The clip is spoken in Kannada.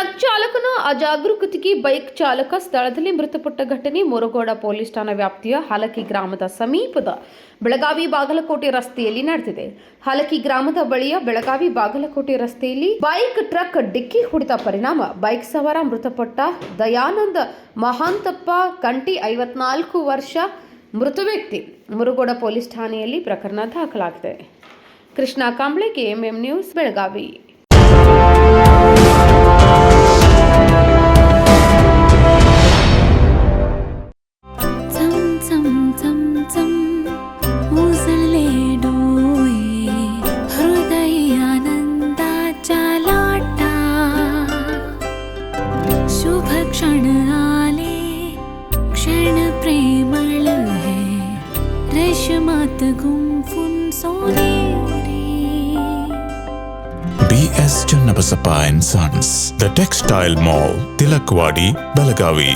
ಟ್ರಕ್ ಚಾಲಕನ ಅಜಾಗರೂಕತೆಗೆ ಬೈಕ್ ಚಾಲಕ ಸ್ಥಳದಲ್ಲಿ ಮೃತಪಟ್ಟ ಘಟನೆ. ಮೊರಗೋಡ ಪೊಲೀಸ್ ಠಾಣಾ ವ್ಯಾಪ್ತಿಯ ಹಲಕಿ ಗ್ರಾಮದ ಸಮೀಪದ ಬೆಳಗಾವಿ ಬಾಗಲಕೋಟೆ ರಸ್ತೆಯಲ್ಲಿ ನಡೆದಿದೆ. ಹಲಕಿ ಗ್ರಾಮದ ಬಳಿಯ ಬೆಳಗಾವಿ ಬಾಗಲಕೋಟೆ ರಸ್ತೆಯಲ್ಲಿ ಬೈಕ್, ಟ್ರಕ್ ಡಿಕ್ಕಿ ಹೊಡೆದ ಪರಿಣಾಮ. ಬೈಕ್ ಸವಾರ ಮೃತಪಟ್ಟ ದಯಾನಂದ ಮಹಾಂತಪ್ಪ, ಕಂಟಿ ಐವತ್ನಾಲ್ಕು ವರ್ಷ, ಮೃತ ವ್ಯಕ್ತಿ. ಮುರುಗೋಡ ಪೊಲೀಸ್ ಠಾಣೆಯಲ್ಲಿ ಪ್ರಕರಣ ದಾಖಲಾಗಿದೆ. Krishna Kamble KMM news Belagavi. शुभ क्षण आले क्षण प्रेमळ है रेशमात गुंफून सोनेरी BS Channabasappa and Sons, The Textile Mall, Tilakwadi, Belagavi.